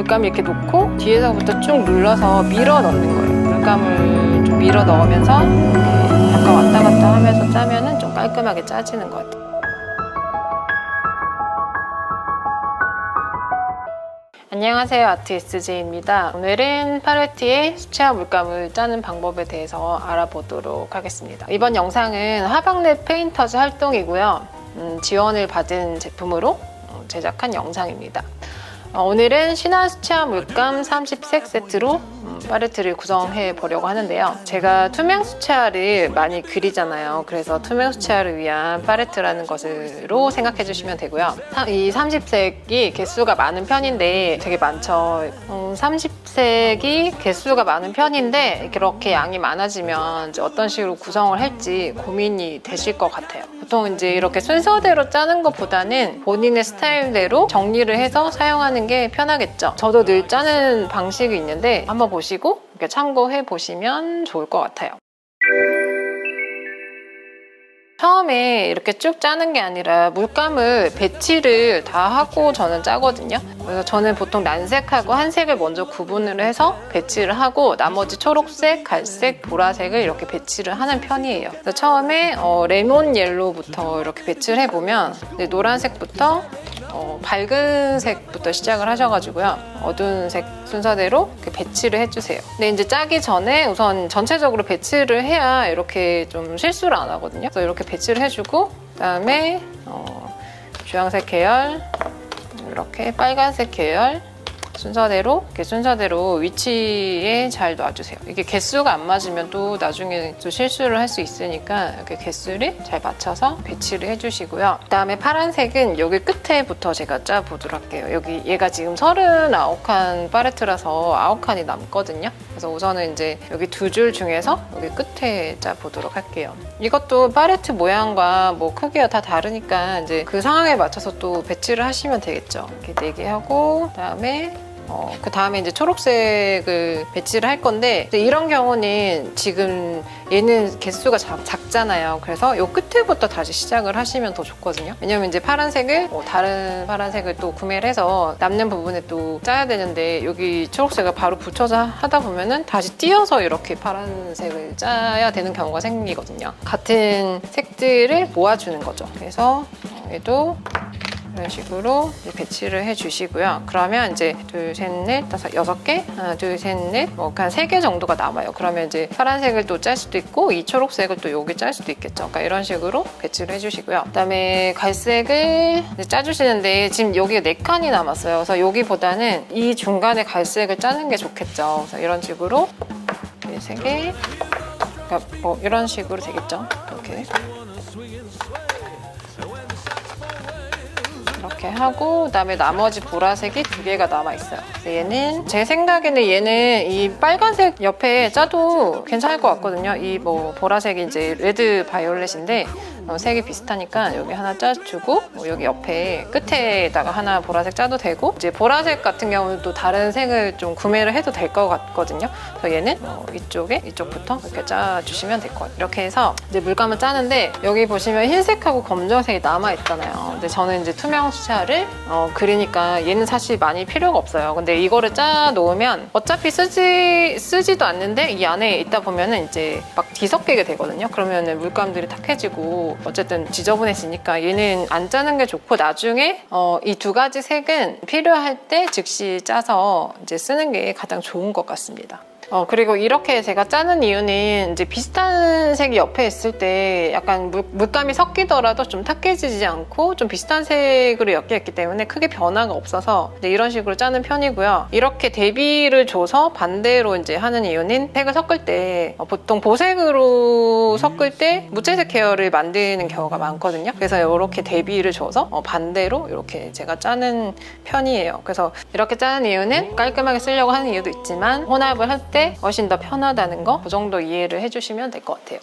물감을 이렇게 놓고 뒤에서부터 쭉 눌러서 밀어 넣는 거예요. 물감을 좀 밀어 넣으면서 약간 왔다 갔다 하면서 짜면은 좀 깔끔하게 짜지는 것 같아요. 안녕하세요. 아티스트 제이입니다. 오늘은 팔레트의 수채화 물감을 짜는 방법에 대해서 알아보도록 하겠습니다. 이번 영상은 화방랩 페인터즈 활동이고요. 음, 지원을 받은 제품으로 어, 제작한 영상입니다 어, 오늘은 신화 수채화 물감 30색 세트로 음, 팔레트를 구성해 보려고 하는데요. 제가 투명 수채화를 많이 그리잖아요. 그래서 투명 수채화를 위한 팔레트라는 것으로 생각해 주시면 되고요. 사- 이 30색이 개수가 많은 편인데 되게 많죠. 음, 30색이 개수가 많은 편인데 그렇게 양이 많아지면 어떤 식으로 구성을 할지 고민이 되실 것 같아요. 보통 이제 이렇게 순서대로 짜는 것보다는 본인의 스타일대로 정리를 해서 사용하는 게 편하겠죠. 저도 늘 짜는 방식이 있는데 한번 보시고 이렇게 참고해 보시면 좋을 것 같아요. 처음에 이렇게 쭉 짜는 게 아니라 물감을 배치를 다 하고 저는 짜거든요. 그래서 저는 보통 난색하고 한색을 먼저 구분을 해서 배치를 하고 나머지 초록색, 갈색, 보라색을 이렇게 배치를 하는 편이에요. 그래서 처음에 어, 레몬 옐로우부터 이렇게 배치를 해보면 노란색부터 어, 밝은 색부터 시작을 하셔가지고요. 어두운 색 순서대로 배치를 해주세요. 근데 이제 짜기 전에 우선 전체적으로 배치를 해야 이렇게 좀 실수를 안 하거든요. 그래서 이렇게 배치를 해주고 그다음에 어, 주황색 계열, 이렇게 빨간색 계열 순서대로 이렇게 순서대로 위치에 잘 놔주세요. 이게 개수가 안 맞으면 또 나중에 또 실수를 할 수 있으니까 이렇게 개수를 잘 맞춰서 배치를 해주시고요. 그다음에 파란색은 여기 끝에부터 제가 짜 보도록 할게요. 여기 얘가 지금 39칸 팔레트라서 9칸이 남거든요. 그래서 우선은 이제 여기 두 줄 중에서 여기 끝에 짜 보도록 할게요. 이것도 팔레트 모양과 뭐 크기가 다 다르니까 이제 그 상황에 맞춰서 또 배치를 하시면 되겠죠. 이렇게 네개 하고 그다음에 어, 그 다음에 이제 초록색을 배치를 할 건데 이런 경우는 지금 얘는 개수가 작, 작잖아요. 그래서 요 끝에부터 다시 시작을 하시면 더 좋거든요. 왜냐면 이제 파란색을 뭐 다른 파란색을 또 구매를 해서 남는 부분에 또 짜야 되는데 여기 초록색을 바로 붙여서 하다 보면은 다시 띄어서 이렇게 파란색을 짜야 되는 경우가 생기거든요. 같은 색들을 모아주는 거죠. 그래서 어, 얘도 이런 식으로 배치를 해주시고요. 그러면 이제 둘, 셋, 넷, 다섯, 여섯 개, 하나, 둘, 셋, 넷, 뭐한세 개 정도가 남아요. 그러면 이제 파란색을 또 짤 수도 있고 이 초록색을 또 여기 짤 수도 있겠죠. 그러니까 이런 식으로 배치를 해주시고요. 그다음에 갈색을 짜주시는데 지금 여기가 네 칸이 남았어요. 그래서 여기보다는 이 중간에 갈색을 짜는 게 좋겠죠. 그래서 이런 식으로 이세 개, 그러니까 뭐 이런 식으로 되겠죠. 이렇게. 이렇게 하고 그다음에 나머지 보라색이 두 개가 남아 있어요. 얘는 제 생각에는 얘는 이 빨간색 옆에 짜도 괜찮을 것 같거든요. 이 뭐 보라색이 이제 레드 바이올렛인데 어, 색이 비슷하니까 여기 하나 짜주고 뭐 여기 옆에 끝에다가 하나 보라색 짜도 되고 이제 보라색 같은 경우는 또 다른 색을 좀 구매를 해도 될 것 같거든요. 그래서 얘는 어, 이쪽에 이쪽부터 이렇게 짜주시면 될것 같아요. 이렇게 해서 이제 물감을 짜는데 여기 보시면 흰색하고 검정색이 남아 있잖아요. 근데 저는 이제 투명 수채화를 어, 그리니까 얘는 사실 많이 필요가 없어요. 근데 이거를 짜 놓으면 어차피 쓰지 쓰지도 않는데 이 안에 있다 보면은 이제 막 뒤섞이게 되거든요. 그러면은 물감들이 탁해지고 어쨌든 지저분해지니까 얘는 안 짜는 게 좋고 나중에 어, 이 두 가지 색은 필요할 때 즉시 짜서 이제 쓰는 게 가장 좋은 것 같습니다. 어, 그리고 이렇게 제가 짜는 이유는 이제 비슷한 색이 옆에 있을 때 약간 물, 물감이 섞이더라도 좀 탁해지지 않고 좀 비슷한 색으로 엮여 있기 때문에 크게 변화가 없어서 이런 식으로 짜는 편이고요. 이렇게 대비를 줘서 반대로 이제 하는 이유는 색을 섞을 때 어, 보통 보색으로 섞을 때 무채색 계열을 만드는 경우가 많거든요. 그래서 이렇게 대비를 줘서 어, 반대로 이렇게 제가 짜는 편이에요. 그래서 이렇게 짜는 이유는 깔끔하게 쓰려고 하는 이유도 있지만 혼합을 할때 훨씬 더 편하다는 거 그 정도 이해를 해주시면 될 것 같아요.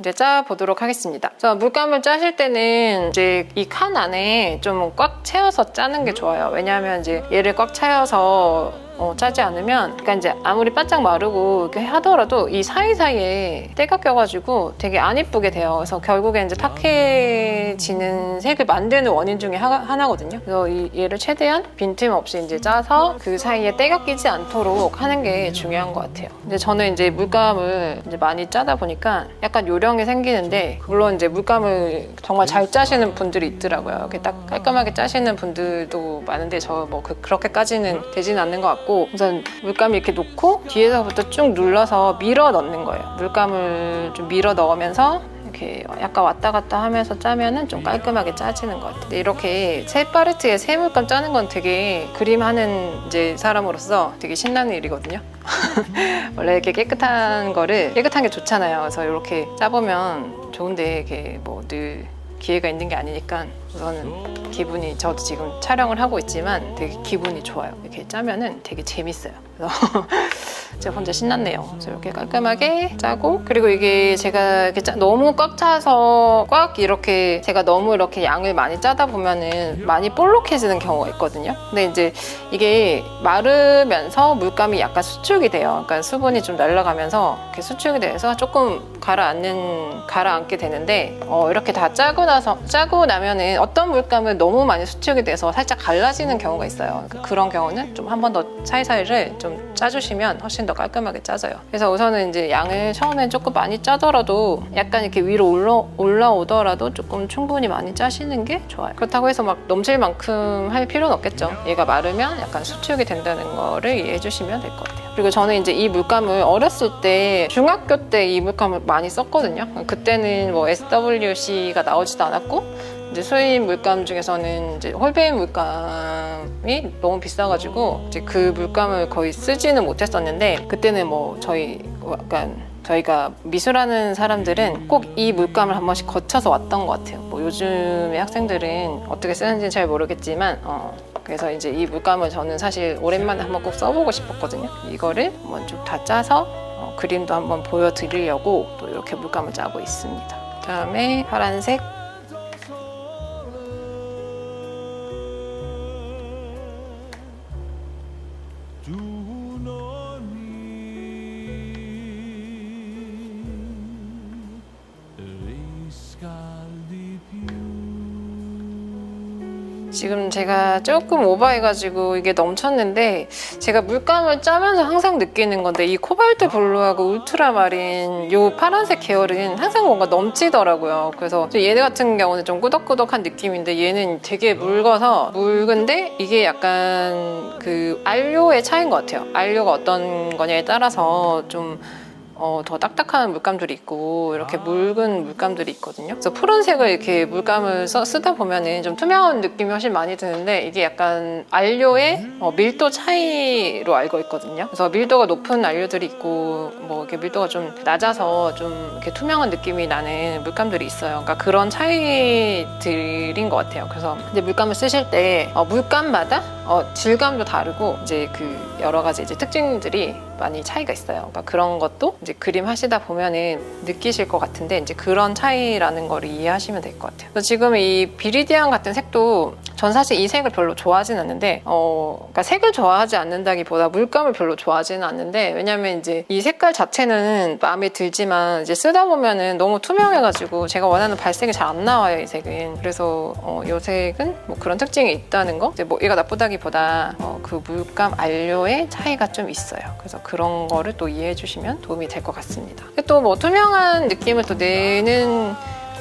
이제 짜 보도록 하겠습니다. 자, 물감을 짜실 때는 이제 이 칸 안에 좀 꽉 채워서 짜는 게 좋아요. 왜냐하면 이제 얘를 꽉 채워서 어, 짜지 않으면 그러니까 이제 아무리 바짝 마르고 이렇게 하더라도 이 사이사이에 때가 껴가지고 되게 안 이쁘게 돼요. 그래서 결국에 이제 탁해지는 색을 만드는 원인 중에 하, 하나거든요. 그래서 이, 얘를 최대한 빈틈 없이 이제 짜서 그 사이에 때가 끼지 않도록 하는 게 중요한 것 같아요. 근데 저는 이제 물감을 이제 많이 짜다 보니까 약간 요령이 생기는데 물론 이제 물감을 정말 잘 짜시는 분들이 있더라고요. 이렇게 딱 깔끔하게 짜시는 분들도 많은데 저 뭐 그렇게까지는 되지는 않는 것 같고 우선 물감 이렇게 놓고 뒤에서부터 쭉 눌러서 밀어 넣는 거예요. 물감을 좀 밀어 넣으면서 이렇게 약간 왔다 갔다 하면서 짜면은 좀 깔끔하게 짜지는 것 같아요. 이렇게 새 팔레트에 새 물감 짜는 건 되게 그림하는 이제 사람으로서 되게 신나는 일이거든요. 원래 이렇게 깨끗한 거를 깨끗한 게 좋잖아요. 그래서 이렇게 짜보면 좋은데 이게 뭐 늘 기회가 있는 게 아니니까 우선은 기분이 저도 지금 촬영을 하고 있지만 되게 기분이 좋아요. 이렇게 짜면은 되게 재밌어요. 그래서 제가 혼자 신났네요. 이렇게 깔끔하게 짜고 그리고 이게 제가 이렇게 짜- 너무 꽉 차서 꽉 이렇게 제가 너무 이렇게 양을 많이 짜다 보면은 많이 볼록해지는 경우가 있거든요. 근데 이제 이게 마르면서 물감이 약간 수축이 돼요. 그러니까 수분이 좀 날아가면서 이렇게 수축이 돼서 조금 가라앉는 가라앉게 되는데 어, 이렇게 다 짜고 나서 짜고 나면은 어떤 물감은 너무 많이 수축이 돼서 살짝 갈라지는 경우가 있어요. 그러니까 그런 경우는 좀 한 번 더 사이사이를 좀 짜주시면 훨씬 더 깔끔하게 짜져요. 그래서 우선은 이제 양을 처음엔 조금 많이 짜더라도 약간 이렇게 위로 올라, 올라오더라도 조금 충분히 많이 짜시는 게 좋아요. 그렇다고 해서 막 넘칠 만큼 할 필요는 없겠죠. 얘가 마르면 약간 수축이 된다는 거를 이해해 주시면 될 것 같아요. 그리고 저는 이제 이 물감을 어렸을 때 중학교 때 이 물감을 많이 썼거든요. 그때는 뭐 SWC가 나오지도 않았고 이제 수입 물감 중에서는 이제 홀베인 물감이 너무 비싸가지고 이제 그 물감을 거의 쓰지는 못했었는데 그때는 뭐 저희 약간 저희가 미술하는 사람들은 꼭 이 물감을 한 번씩 거쳐서 왔던 것 같아요. 뭐 요즘의 학생들은 어떻게 쓰는지는 잘 모르겠지만 어, 그래서 이제 이 물감을 저는 사실 오랜만에 한번 꼭 써보고 싶었거든요. 이거를 한번 쭉다 짜서 어, 그림도 한번 보여드리려고 또 이렇게 물감을 짜고 있습니다. 그다음에 파란색 do. 지금 제가 조금 오버해가지고 이게 넘쳤는데 제가 물감을 짜면서 항상 느끼는 건데 이 코발트 블루하고 울트라마린 요 파란색 계열은 항상 뭔가 넘치더라고요. 그래서 얘네 같은 경우는 좀 꾸덕꾸덕한 느낌인데 얘는 되게 묽어서 묽은데 이게 약간 그 안료의 차이인 것 같아요. 안료가 어떤 거냐에 따라서 좀 어, 더 딱딱한 물감들이 있고 이렇게 묽은 물감들이 있거든요. 그래서 푸른색을 이렇게 물감을 써, 쓰다 보면은 좀 투명한 느낌이 훨씬 많이 드는데 이게 약간 안료의 어, 밀도 차이로 알고 있거든요. 그래서 밀도가 높은 안료들이 있고 뭐 이렇게 밀도가 좀 낮아서 좀 이렇게 투명한 느낌이 나는 물감들이 있어요. 그러니까 그런 차이들인 것 같아요. 그래서 이제 물감을 쓰실 때 어, 물감마다 어, 질감도 다르고 이제 그 여러 가지 이제 특징들이 많이 차이가 있어요. 그러니까 그런 것도 이제 그림 하시다 보면은 느끼실 것 같은데 이제 그런 차이라는 거를 이해하시면 될 것 같아요. 그래서 지금 이 비리디안 같은 색도 전 사실 이 색을 별로 좋아하진 않는데 어 그러니까 색을 좋아하지 않는다기보다 물감을 별로 좋아하지는 않는데 왜냐면 이제 이 색깔 자체는 마음에 들지만 이제 쓰다 보면은 너무 투명해가지고 제가 원하는 발색이 잘 안 나와요 이 색은. 그래서 어, 이 색은 뭐 그런 특징이 있다는 거? 이제 뭐 얘가 나쁘다기보다 어, 그 물감 안료의 차이가 좀 있어요. 그래서 그런 거를 또 이해해 주시면 도움이 될 것 같습니다. 또 뭐 투명한 느낌을 또 내는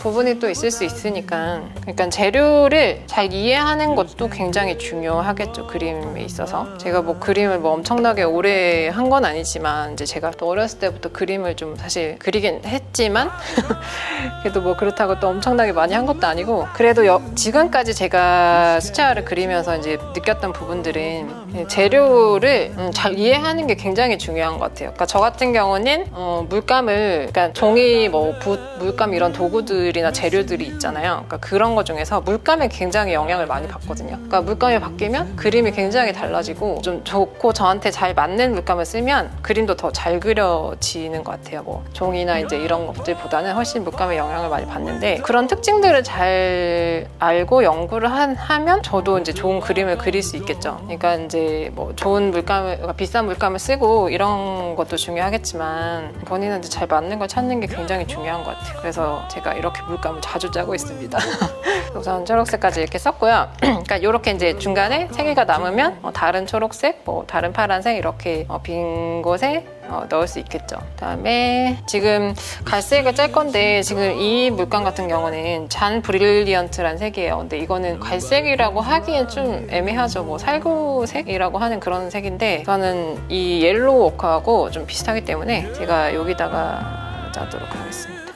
부분이 또 있을 수 있으니까 그러니까 재료를 잘 이해하는 것도 굉장히 중요하겠죠 그림에 있어서 제가 뭐 그림을 뭐 엄청나게 오래 한 건 아니지만 이제 제가 또 어렸을 때부터 그림을 좀 사실 그리긴 했지만 그래도 뭐 그렇다고 또 엄청나게 많이 한 것도 아니고 그래도 여- 지금까지 제가 수채화를 그리면서 이제 느꼈던 부분들은 재료를 음, 잘 이해하는 게 굉장히 중요한 것 같아요. 그러니까 저 같은 경우는 어, 물감을 그러니까 종이 뭐 붓, 물감 이런 도구들이 물감들이나 재료들이 있잖아요. 그러니까 그런 것 중에서 물감에 굉장히 영향을 많이 받거든요. 그러니까 물감이 바뀌면 그림이 굉장히 달라지고 좀 좋고 저한테 잘 맞는 물감을 쓰면 그림도 더 잘 그려지는 것 같아요. 뭐 종이나 이제 이런 것들보다는 훨씬 물감에 영향을 많이 받는데 그런 특징들을 잘 알고 연구를 한- 하면 저도 이제 좋은 그림을 그릴 수 있겠죠. 그러니까 이제 뭐 좋은 물감을 그러니까 비싼 물감을 쓰고 이런 것도 중요하겠지만 본인한테 잘 맞는 걸 찾는 게 굉장히 중요한 것 같아요. 그래서 제가 이렇게 물감을 자주 짜고 있습니다. 우선 초록색까지 이렇게 썼고요. 그러니까 이렇게 이제 중간에 세 개가 남으면 어, 다른 초록색, 뭐 다른 파란색 이렇게 어, 빈 곳에 어, 넣을 수 있겠죠. 그다음에 지금 갈색을 짤 건데 지금 이 물감 같은 경우는 잔 브릴리언트란 색이에요. 근데 이거는 갈색이라고 하기엔 좀 애매하죠. 뭐 살구색이라고 하는 그런 색인데 저는 이 옐로우 워크하고 좀 비슷하기 때문에 제가 여기다가 짜도록 하겠습니다.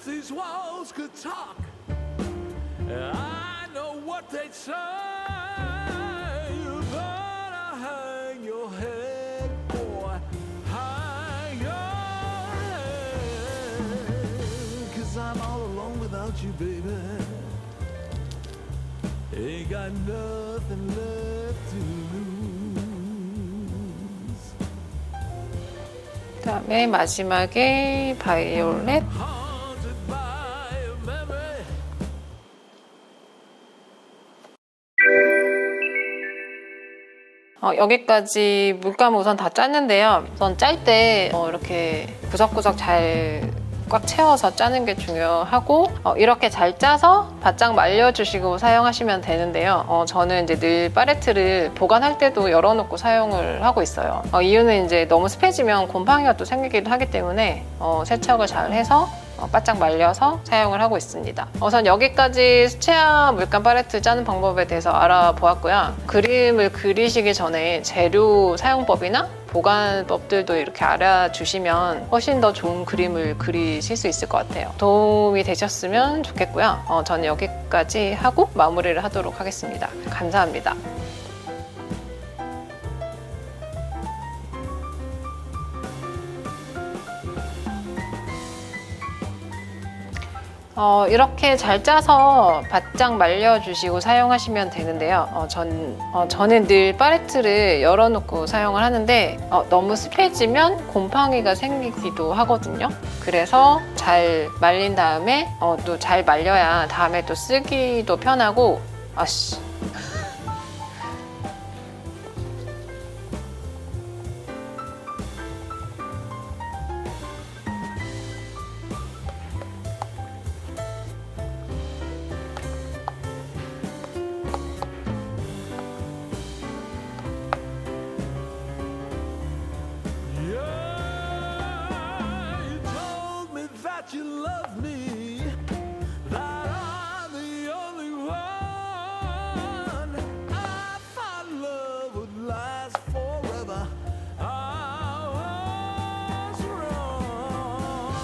Lose. 그다음에 마지막에 바이올렛 어, 여기까지 물감 우선 다 짰는데요. 우선 짤때 어, 이렇게 구석구석 잘 꽉 채워서 짜는 게 중요하고 어, 이렇게 잘 짜서 바짝 말려주시고 사용하시면 되는데요. 어, 저는 이제 늘 팔레트를 보관할 때도 열어놓고 사용을 하고 있어요. 어, 이유는 이제 너무 습해지면 곰팡이가 또 생기기도 하기 때문에 어, 세척을 잘 해서 어, 바짝 말려서 사용을 하고 있습니다. 우선 여기까지 수채화 물감 팔레트 짜는 방법에 대해서 알아보았고요. 그림을 그리시기 전에 재료 사용법이나 보관법들도 이렇게 알아주시면 훨씬 더 좋은 그림을 그리실 수 있을 것 같아요. 도움이 되셨으면 좋겠고요. 어, 저는 여기까지 하고 마무리를 하도록 하겠습니다. 감사합니다. 어, 이렇게 잘 짜서 바짝 말려주시고 사용하시면 되는데요. 어, 전, 어, 저는 늘 팔레트를 열어놓고 사용을 하는데 어, 너무 습해지면 곰팡이가 생기기도 하거든요. 그래서 잘 말린 다음에 어, 또 잘 말려야 다음에 또 쓰기도 편하고 아씨 you love me, that I'm the only one. I thought love would last forever. I was wrong.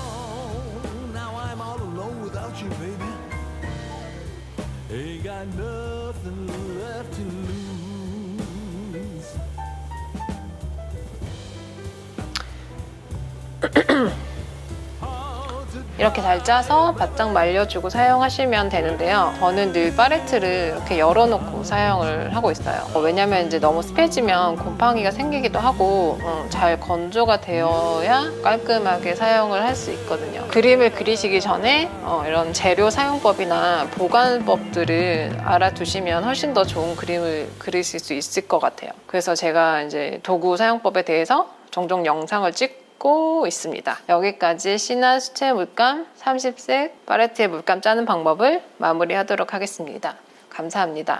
Now I'm all alone without you, baby. Ain't got nothing 이렇게 잘 짜서 바짝 말려주고 사용하시면 되는데요. 저는 늘 팔레트를 이렇게 열어놓고 사용을 하고 있어요. 어, 왜냐면 이제 너무 습해지면 곰팡이가 생기기도 하고 어, 잘 건조가 되어야 깔끔하게 사용을 할 수 있거든요. 그림을 그리시기 전에 어, 이런 재료 사용법이나 보관법들을 알아두시면 훨씬 더 좋은 그림을 그리실 수 있을 것 같아요. 그래서 제가 이제 도구 사용법에 대해서 종종 영상을 찍고 고 있습니다. 여기까지 시나 수채 물감 30색 팔레트에 물감 짜는 방법을 마무리하도록 하겠습니다. 감사합니다.